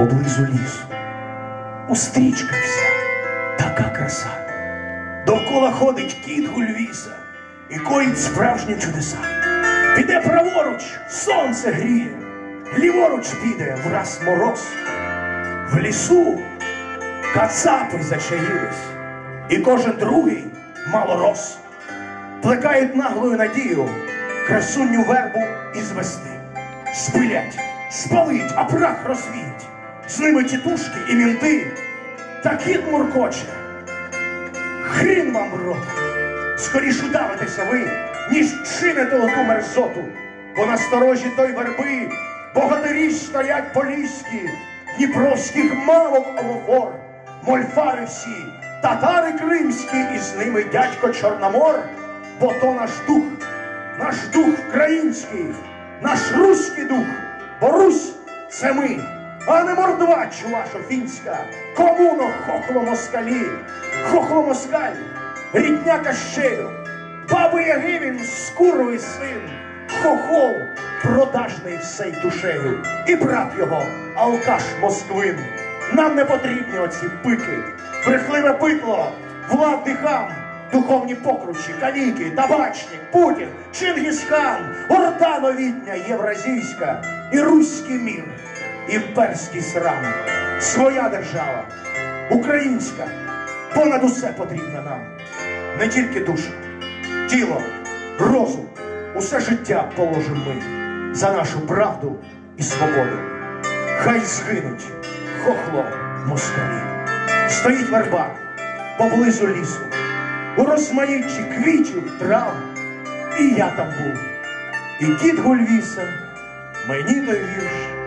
поблизу лісу. У стрічка вся така краса. Довкола ходить кіт Гульвіса і коїть справжні чудеса. Піде праворуч, сонце гріє, ліворуч піде враз мороз. В лісу кацапи зачаїлись, і кожен другий малорос. Плекають наглою надію красуню вербу і звести. Спилять, спалить, а прах розвіють. З ними тітушки і мінти, та кіт муркоче. Хрін вам рот! Скоріш удавитеся ви, ніж чините оту мерзоту, бо на сторожі той верби богатирі стоять поліські, дніпровських мавок овофор, мольфари всі, татари кримські, і з ними дядько Чорномор, бо то наш дух, наш дух український, наш руський дух, бо Русь це ми, а не мордвач ваша фінська, комуно хохло москалі, хохло москаль, рідня кащею, баби Яги він скуровий син, хохол продажний всей душею, і брат його, алкаш Москвин. Нам не потрібні оці пики, брехливе битло, владний хам, духовні покручі, каліки, табачник, Путін, Чингісхан, орда новітня євразійська і руський мір, імперський срам, своя держава, українська, понад усе потрібна нам, не тільки душа, тіло, розум, усе життя положимо ми за нашу правду і свободу. Хай згинуть хохло москалі. Стоїть верба поблизу лісу, у розмаїтті квітів, трав, і я там був. І кіт Гульвіса мені той вірш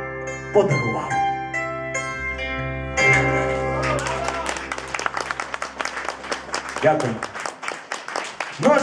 подарував. Дякую. Ну,